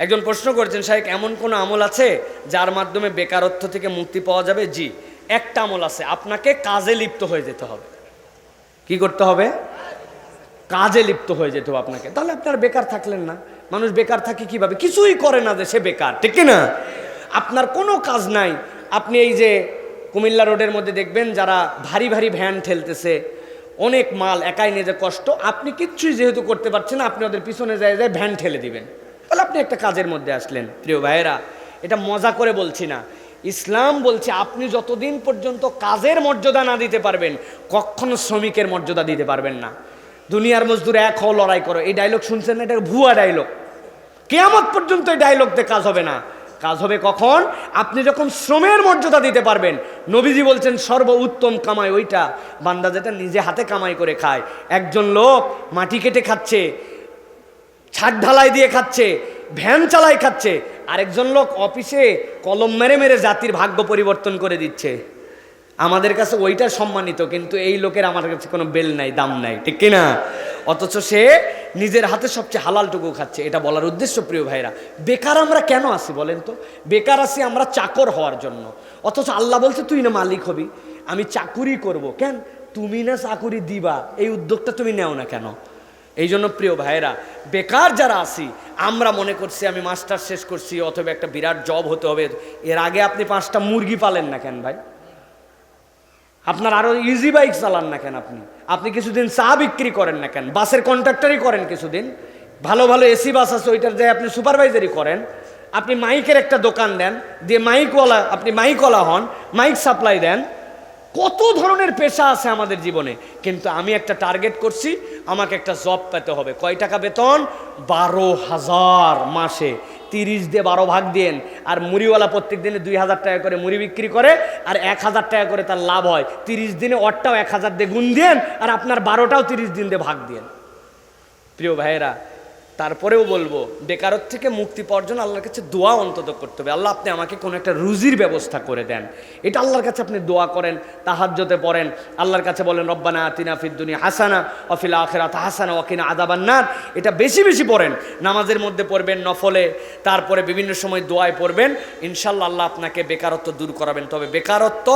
একজন প্রশ্ন করেছেন শাহেক এমন কোনো আমল আছে যার মাধ্যমে বেকারত্ব থেকে মুক্তি পাওয়া যাবে? জি, একটা আমল আছে। আপনাকে কাজে লিপ্ত হয়ে যেতে হবে। কি করতে হবে? কাজে লিপ্ত হয়ে যেতে হবে আপনাকে। তাহলে আপনার বেকার থাকলেন না। মানুষ বেকার থাকে কীভাবে? কিছুই করে না যে সে বেকার, ঠিক না? আপনার কোনো কাজ নাই। আপনি এই যে কুমিল্লা রোডের মধ্যে দেখবেন, যারা ভারী ভারী ভ্যান ঠেলতেছে, অনেক মাল একাই নিয়ে যে কষ্ট, আপনি কিচ্ছুই যেহেতু করতে পারছেন আপনি ওদের পিছনে যায় যায় ভ্যান ঠেলে দিবেন। তাহলে আপনি একটা কাজের মধ্যে আসলেন। প্রিয় ভাইয়েরা, এটা মজা করে বলছি না। ইসলাম বলছে, আপনি যতদিন পর্যন্ত কাজের মর্যাদা না দিতে পারবেন, কখনো শ্রমিকের মর্যাদা দিতে পারবেন না। দুনিয়ার মজদুর এক হও, লড়াই করো। এই ডায়লগ শুনছেন না? এটা ভুয়া ডায়লগ কেয়ামত পর্যন্ত এই ডায়লগ দিয়ে কাজ হবে না। কাজ হবে কখন? আপনি যখন শ্রমের মর্যাদা দিতে পারবেন, নবীজি বলছেন সর্ব উত্তম কামাই ওইটা। বান্দা যেটা নিজে হাতে কামাই করে খায়। একজন লোক মাটি কেটে খাচ্ছে ছাদ ঢালাই দিয়ে খাচ্ছে, ভ্যান চালাই খাচ্ছে, আরেকজন লোক অফিসে কলম মেরে মেরে জাতির ভাগ্য পরিবর্তন করে দিচ্ছে। আমাদের কাছে ওইটা সম্মানিত, কিন্তু এই লোকের আমার কাছে কোনো বেল নাই, দাম নাই, ঠিক কিনা? অথচ সে নিজের হাতে সবচেয়ে হালালটুকু খাচ্ছে, এটা বলার উদ্দেশ্য প্রিয় ভাইরা বেকার আমরা কেন আসি বলেন তো? বেকার আসি আমরা চাকর হওয়ার জন্য। অথচ আল্লাহ বলছে, তুই না মালিক হবি, আমি চাকুরি করব। কেন? তুমি না চাকুরি দিবা, এই উদ্যোগটা তুমি নেও না কেন? এই জন্য প্রিয় ভাইয়েরা, বেকার যারা আছি, আমরা মনে করছি আমি মাস্টার শেষ করছি, অথবা একটা বিরাট জব হতে হবে। এর আগে আপনি পাঁচটা মুরগি পালেন না কেন ভাই? আপনার আরও ইজি বাইক চালান না কেন আপনি? আপনি কিছুদিন চা বিক্রি করেন না কেন? বাসের কন্ট্রাক্টরই করেন কিছুদিন। ভালো ভালো এসি বাস আছে, ওইটার যায় আপনি সুপারভাইজারই করেন। আপনি মাইকের একটা দোকান দেন, দিয়ে মাইকওয়ালা, আপনি মাইকওয়ালা হন, মাইক সাপ্লাই দেন। কত ধরনের পেশা আছে আমাদের জীবনে? কিন্তু আমি একটা টার্গেট করছি আমাকে একটা জব পেতে হবে। কয় টাকা বেতন? বারো হাজার মাসে। তিরিশ দিয়ে বারো ভাগ দিন আর মুড়িওয়ালা প্রত্যেক দিনে দুই হাজার টাকা করে মুড়ি বিক্রি করে, আর এক হাজার টাকা করে তার লাভ হয়। তিরিশ দিনে অটটাও এক হাজার দিয়ে গুণ দিন আর আপনার বারোটাও তিরিশ দিন দিয়ে ভাগ দিন প্রিয় ভাইয়েরা তারপরেও বলব, বেকারত্ব থেকে মুক্তি পাওয়ার জন্য আল্লাহর কাছে দোয়া অন্তত করতে হবে। আল্লাহ, আপনি আমাকে কোনো একটা রুজির ব্যবস্থা করে দেন। এটা আল্লাহর কাছে আপনি দোয়া করেন তাহাজ্যতে পড়েন। আল্লাহর কাছে বলেন, রব্বানা আতিনা ফিদ্দুনি হাসানা অফিল আখেরাত হাসানা ওয়াকিনা আদাবান্নার এটা বেশি বেশি পড়েন। নামাজের মধ্যে পড়বেন নফলে, তারপরে বিভিন্ন সময় দোয়ায় পড়বেন। ইনশাল্লাহ আল্লাহ আপনাকে বেকারত্ব দূর করাবেন। তবে বেকারত্ব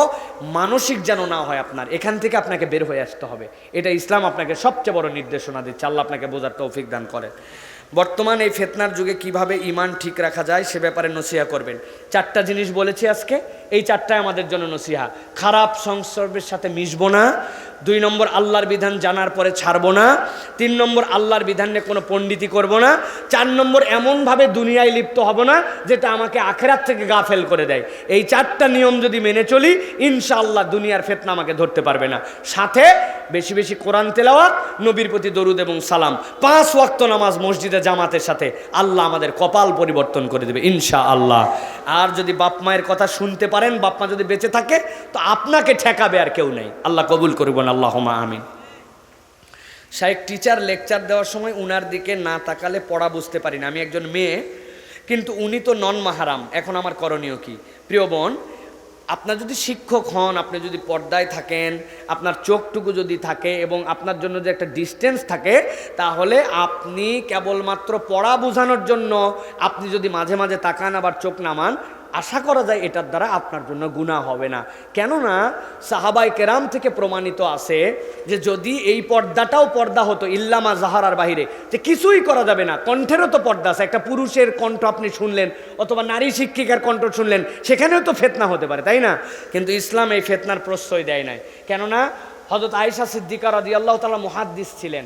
মানসিক যেন না হয় আপনার, এখান থেকে আপনাকে বের হয়ে আসতে হবে। এটা ইসলাম আপনাকে সবচেয়ে বড় নির্দেশনা দিচ্ছে। আল্লাহ আপনাকে বোঝার তৌফিক দান করেন। বর্তমান এই ফেতনার যুগে কীভাবে ইমান ঠিক রাখা যায় সে ব্যাপারে নসিয়া করবেন। চারটা জিনিস বলেছি আজকে। এই চারটায় আমাদের জন্য নসিহা। খারাপ সংসর্গের সাথে মিশবো না, দুই নম্বর আল্লাহর বিধান জানার পরে ছাড়বো না, তিন নম্বর আল্লাহর বিধান নিয়ে কোনো পণ্ডিতি করব না, চার নম্বর এমনভাবে দুনিয়ায় লিপ্ত হব না, যেটা আমাকে আখেরাত থেকে গাফেল করে দেয়। এই চারটা নিয়ম যদি মেনে চলি, ইনশাআল্লাহ দুনিয়ার ফেতনা আমাকে ধরতে পারবে না। সাথে বেশি বেশি কোরআন তেলাওয়াত, নবীর প্রতি দরুদ এবং সালাম, পাঁচ ওয়াক্ত নামাজ মসজিদে জামাতের সাথে আল্লাহ আমাদের কপাল পরিবর্তন করে দেবে ইনশা আল্লাহ আর যদি বাপ মায়ের কথা শুনতে পারেন বাপ মা যদি বেঁচে থাকে, তো আপনাকে ঠেকাবে আর কেউ নেই। আল্লাহ কবুল করবেন আল্লাহ আমিন। শাহেক টিচার লেকচার দেওয়ার সময় উনার দিকে না তাকালে পড়া বুঝতে পারি না। আমি একজন মেয়ে, কিন্তু উনি তো নন মাহারাম এখন আমার করণীয় কি? প্রিয় বোন, আপনার যদি শিক্ষক হন, আপনি যদি পর্দায় থাকেন, আপনার চোখটুকু যদি থাকে এবং আপনার জন্য যে একটা ডিস্টেন্স থাকে, তাহলে আপনি কেবলমাত্র পড়া বোঝানোর জন্য আপনি যদি মাঝে মাঝে তাকান, আবার চোখ নামান আশা করা যায় এটার দ্বারা আপনার জন্য গুণা হবে না। কেননা সাহাবাই কেরাম থেকে প্রমাণিত আছে যে যদি এই পর্দাটাও পর্দা হতো, ইল্লামা জাহারার বাহিরে, যে কিছুই করা যাবে না। কণ্ঠেরও তো পর্দা আছে। একটা পুরুষের কণ্ঠ আপনি শুনলেন, অথবা নারী শিক্ষিকার কণ্ঠ শুনলেন, সেখানেও তো ফেতনা হতে পারে, তাই না? কিন্তু ইসলাম এই ফেতনার প্রশ্রয় দেয় নাই। কেননা হজরত আয়েশা সিদ্দিকার রদি আল্লাহ তালা মুহাদ্দিস ছিলেন।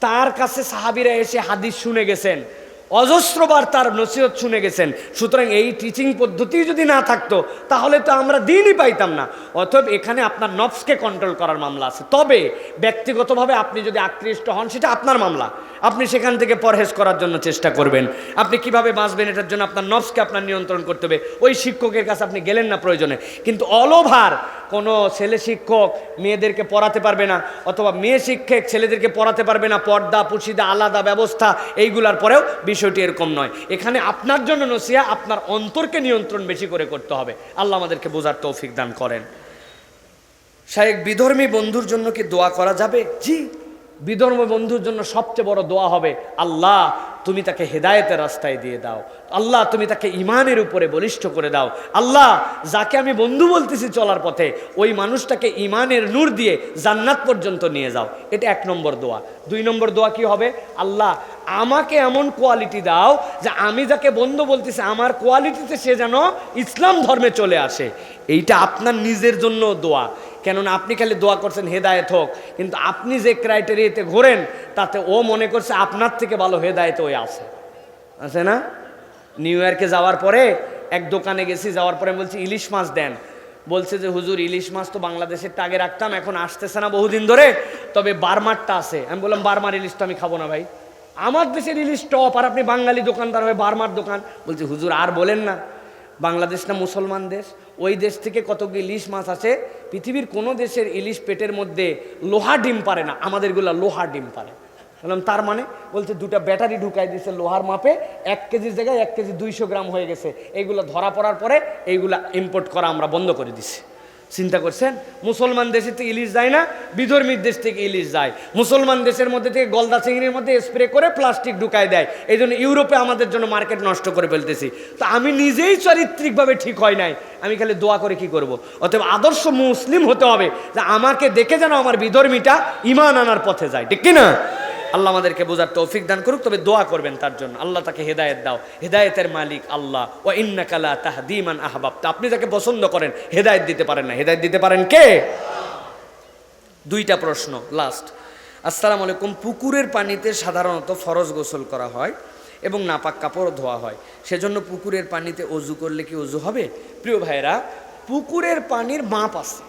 তার কাছে সাহাবিরা এসে হাদিস শুনে গেছেন। অজস্রবার তার নসিহত শুনে গেছেন। সুতরাং এই টিচিং পদ্ধতি যদি না থাকতো, তাহলে তো আমরা দিনই পাইতাম না। অতএব এখানে আপনার নফসকে কন্ট্রোল করার মামলা আছে। তবে ব্যক্তিগতভাবে আপনি যদি আকৃষ্ট হন, সেটা আপনার মামলা। আপনি সেখান থেকে পরহেজ করার জন্য চেষ্টা করবেন। আপনি কীভাবে বাঁচবেন এটার জন্য আপনার নফসকে আপনার নিয়ন্ত্রণ করতে হবে। ওই শিক্ষকের কাছে আপনি গেলেন না প্রয়োজনে। কিন্তু অল ওভার কোনো ছেলে শিক্ষক মেয়েদেরকে পড়াতে পারবে না, অথবা মেয়ে শিক্ষক ছেলেদেরকে পড়াতে পারবে না, পর্দা, পুশিদা, আলাদা ব্যবস্থা, এইগুলার পরেও বিষয়টি এরকম নয়। এখানে আপনার জন্য নসিয়া আপনার অন্তরকে নিয়ন্ত্রণ বেশি করে করতে হবে। আল্লাহ আমাদেরকে বোঝার তৌফিক দান করেন। শাহেক বিধর্মী বন্ধুর জন্য কি দোয়া করা যাবে? জি। বিধর্ম বন্ধুর জন্য সবচেয়ে বড় দোয়া হবে, আল্লাহ, তুমি তাকে হেদায়েতের রাস্তায় দিয়ে দাও। আল্লাহ, তুমি তাকে ইমানের উপরে বলিষ্ঠ করে দাও। আল্লাহ, যাকে আমি বন্ধু বলতেছি চলার পথে, ওই মানুষটাকে ইমানের নূর দিয়ে জান্নাত পর্যন্ত নিয়ে যাও। এটা এক নম্বর দোয়া। দুই নম্বর দোয়া কি হবে? আল্লাহ, আমাকে এমন কোয়ালিটি দাও যে আমি যাকে বন্ধু বলতেছি, আমার কোয়ালিটিতে সে যেন ইসলাম ধর্মে চলে আসে। এইটা আপনার নিজের জন্য দোয়া। কেননা আপনি খালি দোয়া করছেন, হেদায়েত হোক। কিন্তু আপনি যে ক্রাইটেরিয়াতে ঘোরেন, তাতে ও মনে করছে আপনার থেকে ভালো হেদায়েত ওই আছে। আছে না? নিউ ইয়র্কে যাওয়ার পরে এক দোকানে গেছি, যাওয়ার পরে বলছি, ইলিশ মাছ দেন। বলছে যে, হুজুর, ইলিশ মাছ তো বাংলাদেশের আগে রাখতাম, এখন আসতেছে না বহুদিন ধরে, তবে বারমারটা আছে। আমি বললাম, বারমার ইলিশ তো আমি খাব না ভাই। আমার দেশের ইলিশ টপ আর আপনি বাঙালি দোকানদার হয়ে বারমার দোকান? বলছে, হুজুর, আর বলেন না। বাংলাদেশ না মুসলমান দেশ? ওই দেশ থেকে কতগুলো ইলিশ মাছ আছে পৃথিবীর কোনো দেশের ইলিশ পেটের মধ্যে লোহা ডিম পারে না, আমাদেরগুলো লোহা ডিম পারে। বললাম, তার মানে? বলছে, দুটা ব্যাটারি ঢুকাই দিয়েছে লোহার মাপে, এক কেজির জায়গায় এক কেজি দুইশো গ্রাম হয়ে গেছে। এইগুলো ধরা পড়ার পরে এইগুলা ইম্পোর্ট করা আমরা বন্ধ করে দিছি। চিন্তা করছেন? মুসলমান দেশে থেকে ইলিশ যায় না, বিধর্মীর দেশ থেকে ইলিশ যায়। মুসলমান দেশের মধ্যে থেকে গলদা চিংড়ির মধ্যে স্প্রে করে প্লাস্টিক ঢুকায় দেয়। এই জন্য ইউরোপে আমাদের জন্য মার্কেট নষ্ট করে ফেলতেছি। তো আমি নিজেই চারিত্রিকভাবে ঠিক হয় নাই। আমি খালি দোয়া করে কি করব। অতএব আদর্শ মুসলিম হতে হবে যে আমাকে দেখে যেন আমার বিধর্মীটা ইমান আনার পথে যায়। ঠিক কিনা? আল্লাহ আমাদেরকে বোঝার তৌফিক দান করুক, তবে দোয়া করবেন তার জন্য। আল্লাহ তাকে হেদায়েত দাও। হেদায়েতের মালিক আল্লাহ। ও ইন্নাকালা তাহদিমান আহবাব তা আপনি তাকে পছন্দ করেন, হেদায়েত দিতে পারেন না। হেদায়েত দিতে পারেন কে? দুইটা প্রশ্ন লাস্ট আসসালামু আলাইকুম। পুকুরের পানিতে সাধারণত ফরজ গোসল করা হয় এবং নাপাক কাপড় ধোয়া হয়। সেজন্য পুকুরের পানিতে অজু করলে কি অজু হবে? প্রিয় ভাইরা পুকুরের পানির মাপ আছে।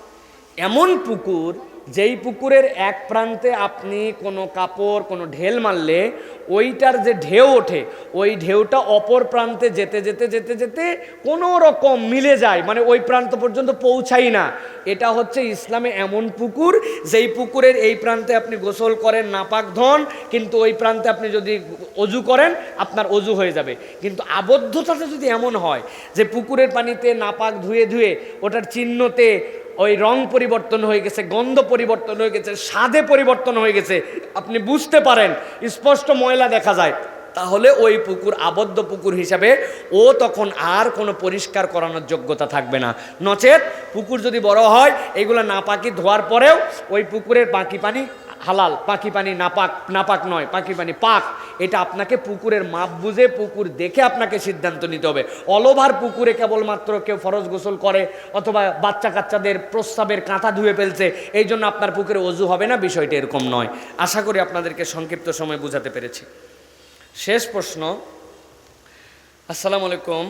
এমন পুকুর যেই পুকুরের এক প্রান্তে আপনি কোনো কাপড়, কোনো ঢেল মারলে, ওইটার যে ঢেউ ওঠে, ওই ঢেউটা অপর প্রান্তে যেতে যেতে যেতে যেতে কোনো রকম মিলে যায় মানে ওই প্রান্ত পর্যন্ত পৌঁছাই না। এটা হচ্ছে ইসলামে এমন পুকুর, যেই পুকুরের এই প্রান্তে আপনি গোসল করেন নাপাক ধন, কিন্তু ওই প্রান্তে আপনি যদি অজু করেন, আপনার অজু হয়ে যাবে। কিন্তু আবদ্ধতাটা যদি এমন হয় যে পুকুরের পানিতে নাপাক ধুয়ে ধুয়ে ওটার চিহ্নতে ওই রং পরিবর্তন হয়ে গেছে, গন্ধ পরিবর্তন হয়ে গেছে, স্বাদে পরিবর্তন হয়ে গেছে। আপনি বুঝতে পারেন, স্পষ্ট ময়লা দেখা যায়। তাহলে ওই পুকুর আবদ্ধ পুকুর হিসাবে ও তখন আর কোনো পরিষ্কার করানোর যোগ্যতা থাকবে না। নচেত পুকুর যদি বড় হয়, এগুলো না পাকি ধোয়ার পরেও ওই পুকুরের বাকি পানি হালাল, পাখি পানি নাপাক নাপাক নয়, পাখি পানি পাক। এটা আপনাকে পুকুরের মাপ বুঝে পুকুর দেখে আপনাকে সিদ্ধান্ত নিতে হবে। অলভার পুকুরে কেবলমাত্র কেউ ফরজ গোসল করে অথবা বাচ্চা কাচ্চাদের প্রস্রাবের কাঁথা ধুয়ে ফেলছে, এই জন্য আপনার পুকুরে অজু হবে না, বিষয়টা এরকম নয়। আশা করি আপনাদেরকে সংক্ষিপ্ত সময় বুঝাতে পেরেছি। শেষ প্রশ্ন। আসসালামু আলাইকুম।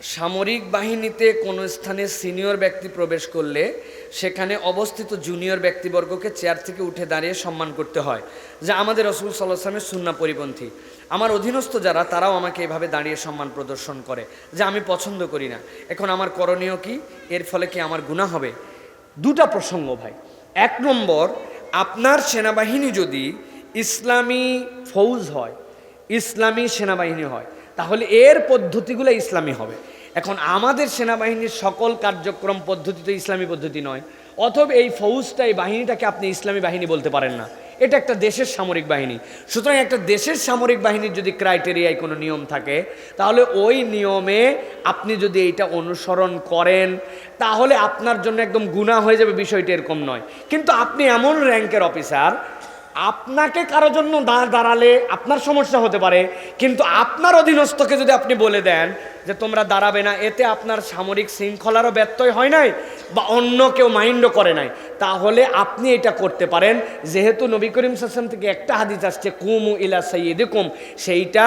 সামরিক বাহিনীতে কোনো স্থানে সিনিয়র ব্যক্তি প্রবেশ করলে সেখানে অবস্থিত জুনিয়র ব্যক্তিবর্গকে চেয়ার থেকে উঠে দাঁড়িয়ে সম্মান করতে হয়, যা আমাদের রসুল সাল্লাহ আসলামের সুন্না পরিপন্থী। আমার অধীনস্থ যারা, তারাও আমাকে এভাবে দাঁড়িয়ে সম্মান প্রদর্শন করে, যা আমি পছন্দ করি না। এখন আমার করণীয় কি? এর ফলে কি আমার গুণা হবে? দুটা প্রসঙ্গ ভাই। এক নম্বর, আপনার সেনাবাহিনী যদি ইসলামী ফৌজ হয়, ইসলামী সেনাবাহিনী হয় তাহলে এর পদ্ধতিগুলো ইসলামী হবে। এখন আমাদের সেনাবাহিনীর সকল কার্যক্রম পদ্ধতি তো ইসলামী পদ্ধতি নয়। অথবা এই ফৌজটা এই বাহিনীটাকে আপনি ইসলামী বাহিনী বলতে পারেন না। এটা একটা দেশের সামরিক বাহিনী। সুতরাং একটা দেশের সামরিক বাহিনীর যদি ক্রাইটেরিয়ায় কোনো নিয়ম থাকে, তাহলে ওই নিয়মে আপনি যদি এইটা অনুসরণ করেন, তাহলে আপনার জন্য একদম গুণা হয়ে যাবে বিষয়টা এরকম নয়। কিন্তু আপনি এমন র্যাঙ্কের অফিসার আপনাকে কারও জন্য দাঁড় দাঁড়ালে আপনার সমস্যা হতে পারে, কিন্তু আপনার অধীনস্থকে যদি আপনি বলে দেন যে তোমরা দাঁড়াবে না, এতে আপনার সামরিক শৃঙ্খলারও ব্যত্যয় হয় নাই বা অন্য কেউ মাইন্ডও করে নাই। তাহলে আপনি এটা করতে পারেন। যেহেতু নবী করিম সাসম থেকে একটা হাদিস আসছে, কুমু ইলা সৈয়দিকুম সেইটা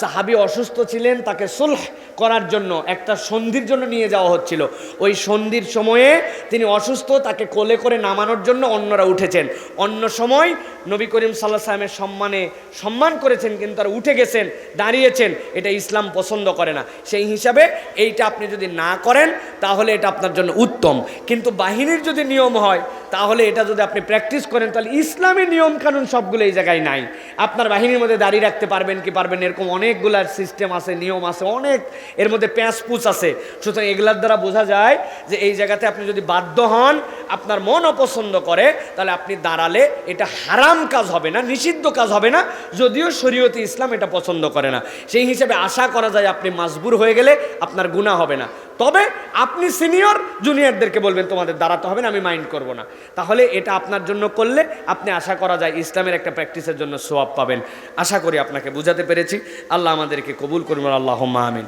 সাহাবি অসুস্থ ছিলেন, তাকে সুলহ করার জন্য, একটা সন্ধির জন্য নিয়ে যাওয়া হচ্ছিল। ওই সন্ধির সময়ে তিনি অসুস্থ, তাকে কোলে করে নামানোর জন্য অন্যরা উঠেছেন। অন্য সময় নবী করিম সাল্লাহ সাল্লামের সম্মানে সম্মান করেছেন, কিন্তু তারা উঠে গেছেন, দাঁড়িয়েছেন। এটা ইসলাম পছন্দ করে না। সেই সেই হিসাবে এইটা আপনি যদি না করেন, তাহলে এটা আপনার জন্য উত্তম। কিন্তু বাহিনীর যদি নিয়ম হয়, তাহলে এটা যদি আপনি প্র্যাকটিস করেন, তাহলে ইসলামী নিয়ম কানুন সবগুলো এই জায়গায় নাই। আপনার বাহিনীর মধ্যে দাঁড়িয়ে রাখতে পারবেন কি পারবেন এরকম অনেকগুলার সিস্টেম আছে, নিয়ম আছে, অনেক, এর মধ্যে প্যাঁচপুচ আছে। সুতরাং এগুলার দ্বারা বোঝা যায় যে এই জায়গাতে আপনি যদি বাধ্য হন, আপনার মন অপছন্দ করে, তাহলে আপনি দাঁড়ালে এটা হারাম কাজ হবে না, নিষিদ্ধ কাজ হবে না, যদিও শরীয়তে ইসলাম এটা পছন্দ করে না। সেই হিসেবে আশা করা যায় আপনি মাজবুর হয়ে গেলে আপনার গুণা হবে না। তবে আপনি সিনিয়র জুনিয়রদেরকে বলবেন, তোমাদের দাঁড়াতে হবে না, আমি মাইন্ড করব না। তাহলে এটা আপনার জন্য করলে আপনি আশা করা যায় ইসলামের একটা প্র্যাকটিসের জন্য সোয়াব পাবেন। আশা করি আপনাকে বুঝাতে পেরেছি। আল্লাহ আমাদেরকে কবুল করবেন আল্লাহ আমিন।